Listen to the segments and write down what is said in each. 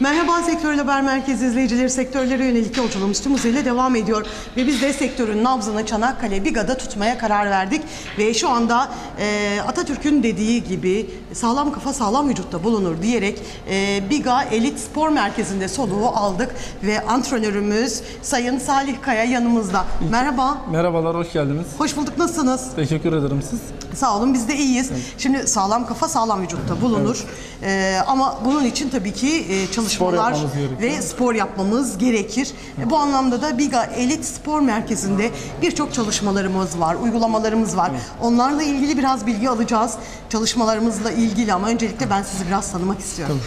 Merhaba Sektörel Haber Merkezi izleyicileri. Sektörlere yönelik yolculuğumuz tüm hızıyla devam ediyor. Ve biz de sektörün nabzını Çanakkale Biga'da tutmaya karar verdik. Ve şu anda e, Atatürk'ün dediği gibi sağlam kafa sağlam vücutta bulunur diyerek e, Biga Elit Spor Merkezi'nde soluğu aldık. Ve antrenörümüz Sayın Salih Kaya yanımızda. Merhaba. Merhabalar, hoş geldiniz. Hoş bulduk. Nasılsınız? Teşekkür ederim siz. Sağ olun biz de iyiyiz. Şimdi sağlam kafa sağlam vücutta bulunur. Ee, ama bunun için tabii ki e, çalışmalar gerekiyor. ve spor yapmamız gerekir. E, bu anlamda da Biga Elit Spor Merkezi'nde birçok çalışmalarımız var, uygulamalarımız var. Onlarla ilgili biraz bilgi alacağız. Çalışmalarımızla ilgili ama öncelikle ben sizi biraz tanımak istiyorum.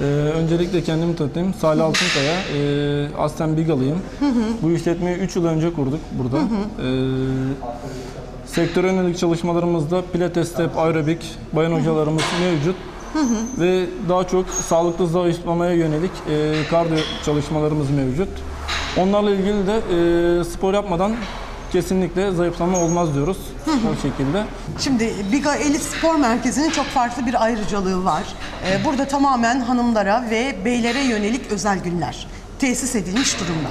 Ee, öncelikle kendimi tanıtayım. Salih Altınkaya, ee, aslen Bigalıyım. Bu işletmeyi 3 yıl önce kurduk burada. Ee, sektöre yönelik çalışmalarımızda pilates, step, aerobik, bayan hocalarımız mevcut. Ve daha çok sağlıklı zayıflamaya yönelik ee, kardiyo çalışmalarımız mevcut. Onlarla ilgili de ee, spor yapmadan kesinlikle zayıflama olmaz diyoruz. O şekilde. Şimdi Biga Elit Spor Merkezi'nin çok farklı bir ayrıcalığı var. Ee, burada tamamen hanımlara ve beylere yönelik özel günler tesis edilmiş durumda.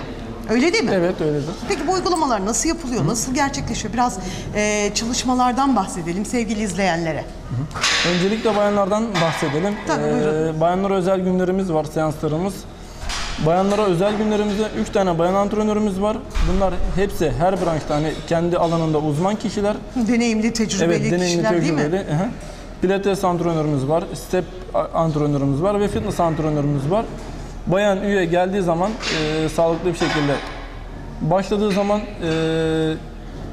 Öyle değil mi? Evet öyledir. Peki bu uygulamalar nasıl yapılıyor, nasıl gerçekleşiyor? Biraz e, çalışmalardan bahsedelim sevgili izleyenlere. Öncelikle bayanlardan bahsedelim. Tabii, buyurun. bayanlara özel günlerimiz var, seanslarımız. Bayanlara özel günlerimizde 3 tane bayan antrenörümüz var. Bunlar hepsi her branşta hani kendi alanında uzman kişiler. Deneyimli, tecrübeli Evet, deneyimli, kişiler değil mi? tecrübeli. Pilates antrenörümüz var, step antrenörümüz var ve fitness antrenörümüz var. Bayan üye geldiği zaman e, sağlıklı bir şekilde başladığı zaman e,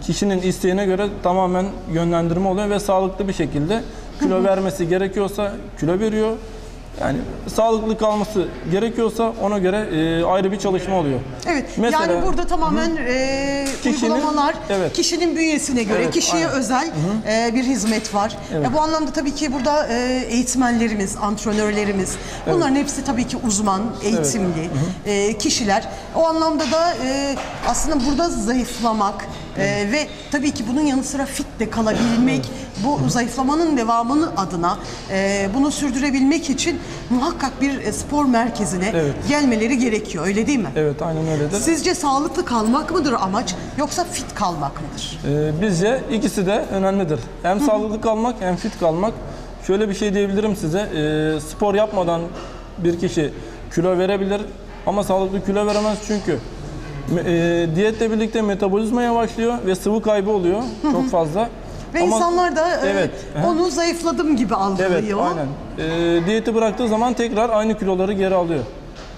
kişinin isteğine göre tamamen yönlendirme oluyor ve sağlıklı bir şekilde kilo vermesi gerekiyorsa kilo veriyor. Yani sağlıklı kalması gerekiyorsa ona göre e, ayrı bir çalışma oluyor. Evet. Mesela- yani burada tamamen e, Kişinin- uygulamalar evet. kişinin bünyesine göre, Evet, kişiye aynen. özel e, bir hizmet var. Evet. E, bu anlamda tabii ki burada e, eğitmenlerimiz, antrenörlerimiz, bunların hepsi tabii ki uzman, eğitimli e, kişiler. O anlamda da e, aslında burada zayıflamak e, ve tabii ki bunun yanı sıra fit de kalabilmek, bu zayıflamanın devamını adına e, bunu sürdürebilmek için muhakkak bir e, spor merkezine Evet. gelmeleri gerekiyor. Öyle değil mi? Evet aynen öyledir. Sizce sağlıklı kalmak mıdır amaç yoksa fit kalmak mıdır? Ee, bizce ikisi de önemlidir. Hem sağlıklı kalmak hem fit kalmak. Şöyle bir şey diyebilirim size. Ee, spor yapmadan bir kişi kilo verebilir ama sağlıklı kilo veremez çünkü e, diyetle birlikte metabolizma yavaşlıyor ve sıvı kaybı oluyor çok fazla. Ve Ama- insanlar da e, Evet. Onu zayıfladım gibi algılıyor. Evet, aynen. Ee, diyeti bıraktığı zaman tekrar aynı kiloları geri alıyor.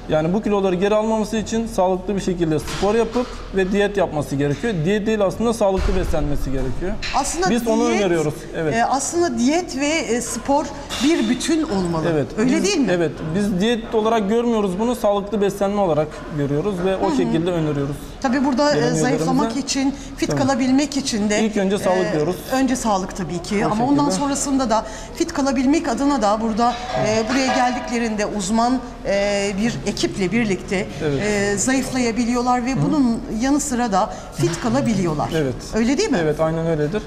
Yani bu kiloları geri almaması için sağlıklı bir şekilde spor yapıp ve diyet yapması gerekiyor. Diyet değil aslında sağlıklı beslenmesi gerekiyor. Aslında Biz onu diyet, öneriyoruz. Evet. e, aslında diyet ve e, spor bir bütün olmalı. Evet. Öyle biz- değil mi? Evet. Biz diyet olarak görmüyoruz bunu, sağlıklı beslenme olarak görüyoruz ve o şekilde öneriyoruz. Tabii burada e, Gelen zayıflamak için, fit Tabii. kalabilmek için de e, İlk önce sağlık diyoruz. Önce sağlık tabii ki O ama ondan şekilde. sonrasında da fit kalabilmek adına da burada e, buraya geldiklerinde uzman e, bir ekiple birlikte Evet. e, zayıflayabiliyorlar ve bunun yanı sıra da fit kalabiliyorlar. Evet. Öyle değil mi? Evet, aynen öyledir.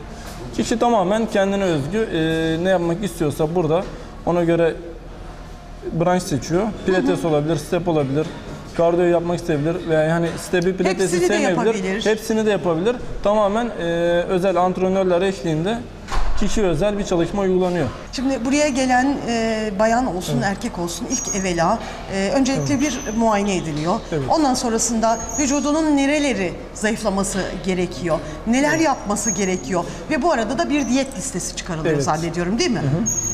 Kişi tamamen kendine özgü e, ne yapmak istiyorsa burada ona göre branş seçiyor. Pilates olabilir, step olabilir. Kardiyo yapmak isteyebilir veya yani stepi pilatesi Hepsini de sevmeyebilir. yapabilir. Hepsini de yapabilir. Tamamen e, özel antrenörler eşliğinde kişi özel bir çalışma uygulanıyor. Şimdi buraya gelen e, bayan olsun, erkek olsun ilk evvela e, öncelikle bir muayene ediliyor. Evet. Ondan sonrasında vücudunun nereleri zayıflaması gerekiyor, neler yapması gerekiyor ve bu arada da bir diyet listesi çıkarılıyor Evet. zannediyorum değil mi?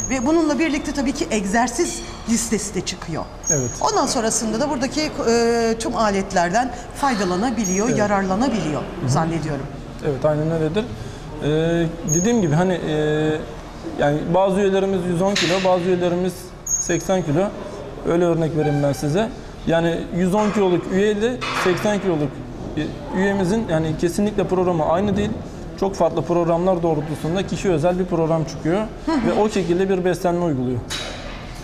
Ve bununla birlikte tabii ki egzersiz listesi de çıkıyor. Evet. Ondan sonrasında da buradaki e, tüm aletlerden faydalanabiliyor, yararlanabiliyor zannediyorum. Evet aynen öyledir. Ee, dediğim gibi hani e, yani bazı üyelerimiz 110 kilo, bazı üyelerimiz 80 kilo. Öyle örnek vereyim ben size. Yani 110 kiloluk üye ile 80 kiloluk üyemizin yani kesinlikle programı aynı değil. Çok farklı programlar doğrultusunda kişi özel bir program çıkıyor ve o şekilde bir beslenme uyguluyor.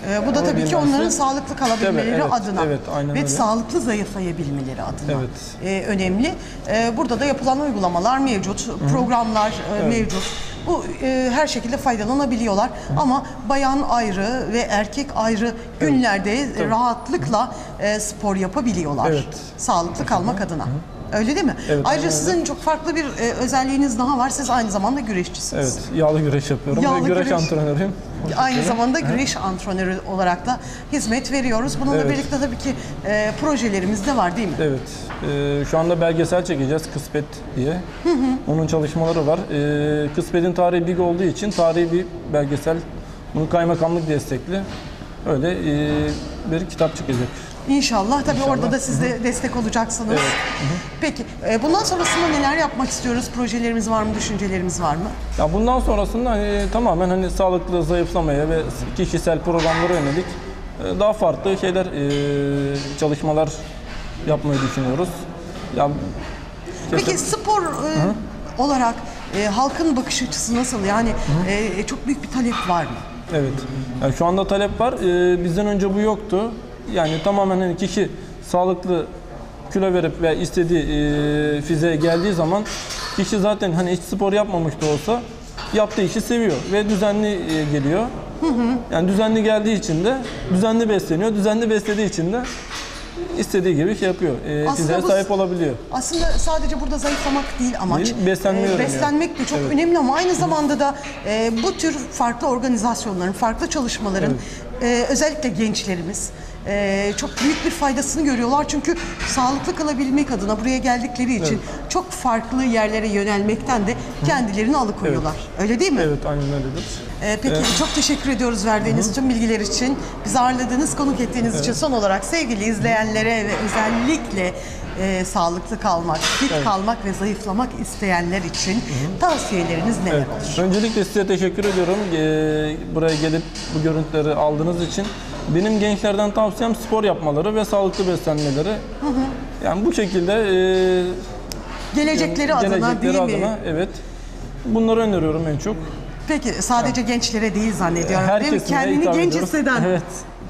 Ee, bu da tabii ki onların sağlıklı kalabilmeleri Tabii, evet, adına evet, aynen ve öyle. sağlıklı zayıflayabilmeleri adına Evet. e, önemli. E, burada da yapılan uygulamalar mevcut, programlar e, mevcut. bu e, her şekilde faydalanabiliyorlar. Ama bayan ayrı ve erkek ayrı günlerde rahatlıkla e, spor yapabiliyorlar. Evet. Sağlıklı kalmak adına. Öyle değil mi? Evet, Ayrıca aynen öyle. sizin çok farklı bir e, özelliğiniz daha var. Siz aynı zamanda güreşçisiniz. Evet, yağlı güreş yapıyorum Yağlı ve güreş, güreş. antrenörüyüm. Aynı zamanda güreş antrenörü olarak da hizmet veriyoruz. Bununla Evet. birlikte tabii ki e, projelerimiz de var değil mi? Evet, e, şu anda belgesel çekeceğiz Kıspet diye. Onun çalışmaları var. E, Kıspet'in tarihi big olduğu için tarihi bir belgesel. Bunu kaymakamlık destekli. Öyle e, bir kitap çıkacak. İnşallah. Tabii İnşallah. orada da siz de destek olacaksınız. Evet. Peki e, bundan sonrasında neler yapmak istiyoruz? Projelerimiz var mı? Düşüncelerimiz var mı? Ya bundan sonrasında hani tamamen hani sağlıklı zayıflamaya ve kişisel programlara yönelik e, daha farklı şeyler e, çalışmalar yapmayı düşünüyoruz. Ya Peki spor e, olarak e, halkın bakış açısı nasıl? Yani e, çok büyük bir talep var mı? Evet. Yani şu anda talep var. Ee, bizden önce bu yoktu. Yani tamamen hani kişi sağlıklı kilo verip ve istediği e, fiziğe geldiği zaman kişi zaten hani hiç spor yapmamış da olsa yaptığı işi seviyor ve düzenli e, geliyor. Yani düzenli geldiği için de düzenli besleniyor. Düzenli beslediği için de istediği gibi şey yapıyor. E, Aslında bu- sahip olabiliyor. Aslında sadece burada zayıflamak değil amaç. Değil, beslenmeyi öğreniyor. beslenmek de çok önemli ama aynı zamanda da e, bu tür farklı organizasyonların, farklı çalışmaların e, özellikle gençlerimiz e, çok büyük bir faydasını görüyorlar. Çünkü sağlıklı kalabilmek adına buraya geldikleri için çok farklı yerlere yönelmekten de kendilerini alıkoyuyorlar. Öyle değil mi? Evet aynen öyledir. Ee, peki çok teşekkür ediyoruz verdiğiniz tüm bilgiler için. Bizi ağırladığınız, konuk ettiğiniz için son olarak sevgili izleyenlere ve özellikle e, sağlıklı kalmak, fit kalmak ve zayıflamak isteyenler için tavsiyeleriniz neler Evet. olur? Öncelikle size teşekkür ediyorum. Ee, buraya gelip bu görüntüleri aldığınız için. Benim gençlerden tavsiyem spor yapmaları ve sağlıklı beslenmeleri. Yani bu şekilde e, Gelecekleri adına gelecekleri değil mi? adına evet. Bunları öneriyorum en çok. Peki sadece gençlere değil zannediyorum değil mi? Herkesine Kendini genç ediyoruz. hisseden, Evet.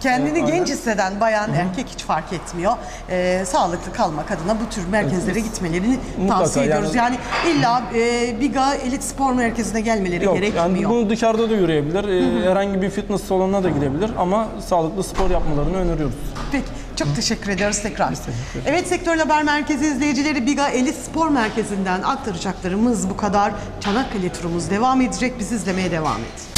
Kendini Evet, genç aynen. hisseden bayan erkek hiç fark etmiyor. Ee, sağlıklı kalmak adına bu tür merkezlere gitmelerini Mutlaka, tavsiye ediyoruz. Yani, illa e, Biga Elit Spor Merkezi'ne gelmeleri Yok gerekmiyor. yani bunu dışarıda da yürüyebilir. Ee, herhangi bir fitness salonuna da girebilir ama sağlıklı spor yapmalarını öneriyoruz. Peki, çok teşekkür ediyoruz tekrar. Evet, Sektör Haber Merkezi izleyicileri Biga Elit Spor Merkezi'nden aktaracaklarımız bu kadar. Çanakkale turumuz devam edecek. Bizi izlemeye devam edin.